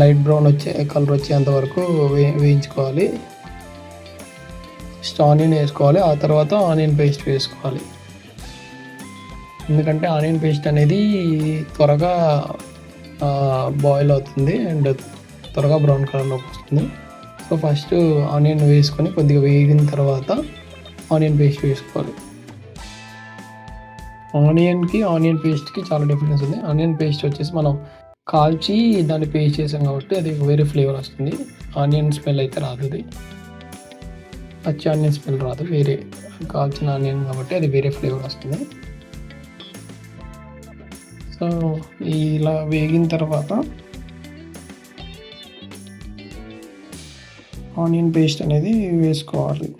Light brown వచ్చే colour వచ్చేంత వరకు వే వేయించుకోవాలి. ఫస్ట్ ఆనియన్ వేసుకోవాలి. ఆ తర్వాత ఆనియన్ పేస్ట్ వేసుకోవాలి. ఎందుకంటే ఆనియన్ పేస్ట్ అనేది త్వరగా బాయిల్ అవుతుంది అండ్ త్వరగా బ్రౌన్ కలర్లోకి వస్తుంది. సో ఫస్ట్ ఆనియన్ వేసుకొని కొద్దిగా వేగిన తర్వాత ఆనియన్ పేస్ట్ వేసుకోవాలి. ఆనియన్కి ఆనియన్ పేస్ట్కి చాలా డిఫరెన్స్ ఉంది. ఆనియన్ పేస్ట్ వచ్చేసి మనం కాల్చి దాన్ని పేస్ట్ చేసాం కాబట్టి అది వేరే ఫ్లేవర్ వస్తుంది. ఆనియన్ స్మెల్ అయితే రాదు అది. పచ్చి ఆనియన్ స్మెల్ రాదు. వేరే కాల్చిన ఆనియన్ కాబట్టి అది వేరే ఫ్లేవర్ వస్తుంది. సో ఇలా వేగిన తర్వాత ఆనియన్ పేస్ట్ అనేది వేసుకోవాలి.